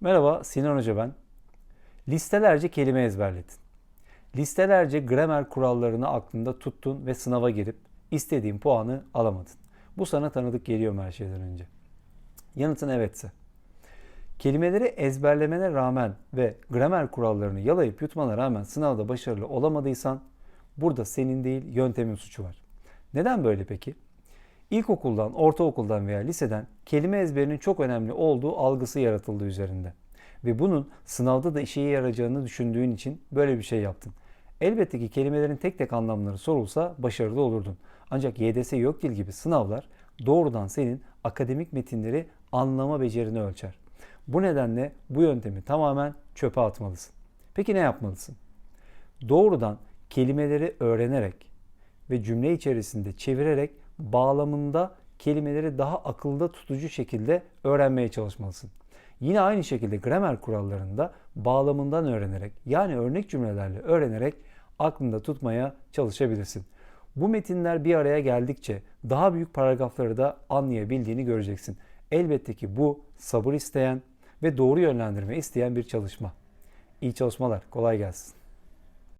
Merhaba Sinan Hoca ben. Listelerce kelime ezberledin. Listelerce gramer kurallarını aklında tuttun ve sınava girip istediğin puanı alamadın. Bu sana tanıdık geliyor mu her şeyden önce? Yanıtın evetse. Kelimeleri ezberlemene rağmen ve gramer kurallarını yalayıp yutmana rağmen sınavda başarılı olamadıysan burada senin değil yöntemin suçu var. Neden böyle peki? İlkokuldan, ortaokuldan veya liseden kelime ezberinin çok önemli olduğu algısı yaratıldı üzerinde. Ve bunun sınavda da işe yarayacağını düşündüğün için böyle bir şey yaptın. Elbette ki kelimelerin tek tek anlamları sorulsa başarılı olurdun. Ancak YDS yok dil gibi sınavlar doğrudan senin akademik metinleri anlama becerini ölçer. Bu nedenle bu yöntemi tamamen çöpe atmalısın. Peki ne yapmalısın? Doğrudan kelimeleri öğrenerek ve cümle içerisinde çevirerek bağlamında kelimeleri daha akılda tutucu şekilde öğrenmeye çalışmalısın. Yine aynı şekilde gramer kurallarında bağlamından öğrenerek yani örnek cümlelerle öğrenerek aklında tutmaya çalışabilirsin. Bu metinler bir araya geldikçe daha büyük paragrafları da anlayabildiğini göreceksin. Elbette ki bu sabır isteyen ve doğru yönlendirme isteyen bir çalışma. İyi çalışmalar, kolay gelsin.